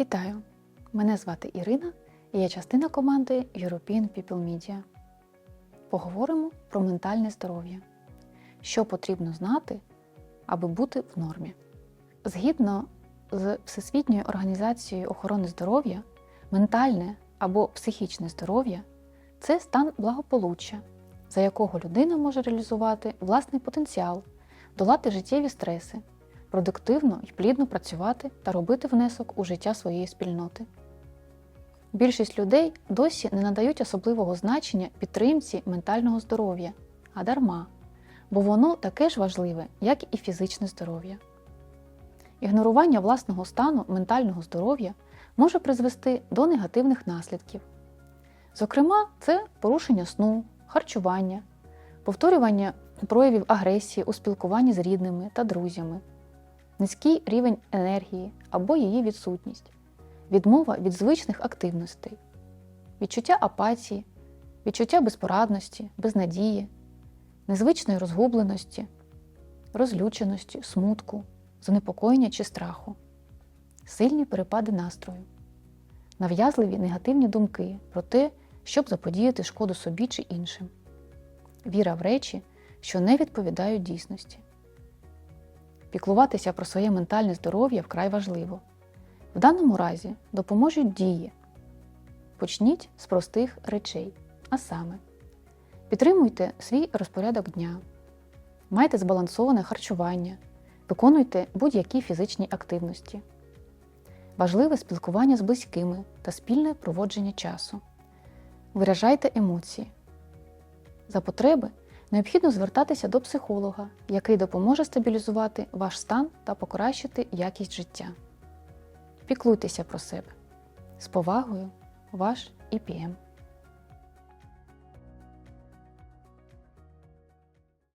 Вітаю! Мене звати Ірина і я частина команди European People Media. Поговоримо про ментальне здоров'я. Що потрібно знати, аби бути в нормі. Згідно з Всесвітньою організацією охорони здоров'я, ментальне або психічне здоров'я це стан благополуччя, за якого людина може реалізувати власний потенціал, долати життєві стреси, продуктивно і плідно працювати та робити внесок у життя своєї спільноти. Більшість людей досі не надають особливого значення підтримці ментального здоров'я, а дарма, бо воно таке ж важливе, як і фізичне здоров'я. Ігнорування власного стану ментального здоров'я може призвести до негативних наслідків. Зокрема, це порушення сну, харчування, повторювання проявів агресії у спілкуванні з рідними та друзями, низький рівень енергії або її відсутність, відмова від звичних активностей, відчуття апатії, відчуття безпорадності, безнадії, незвичної розгубленості, розлюченості, смутку, занепокоєння чи страху, сильні перепади настрою, нав'язливі негативні думки про те, щоб заподіяти шкоду собі чи іншим, віра в речі, що не відповідають дійсності. Піклуватися про своє ментальне здоров'я вкрай важливо. В даному разі допоможуть дії. Почніть з простих речей, а саме, підтримуйте свій розпорядок дня, майте збалансоване харчування, виконуйте будь-які фізичні активності. Важливе спілкування з близькими та спільне проводження часу. Виражайте емоції. За потреби необхідно звертатися до психолога, який допоможе стабілізувати ваш стан та покращити якість життя. Піклуйтеся про себе. З повагою, ваш ІПМ.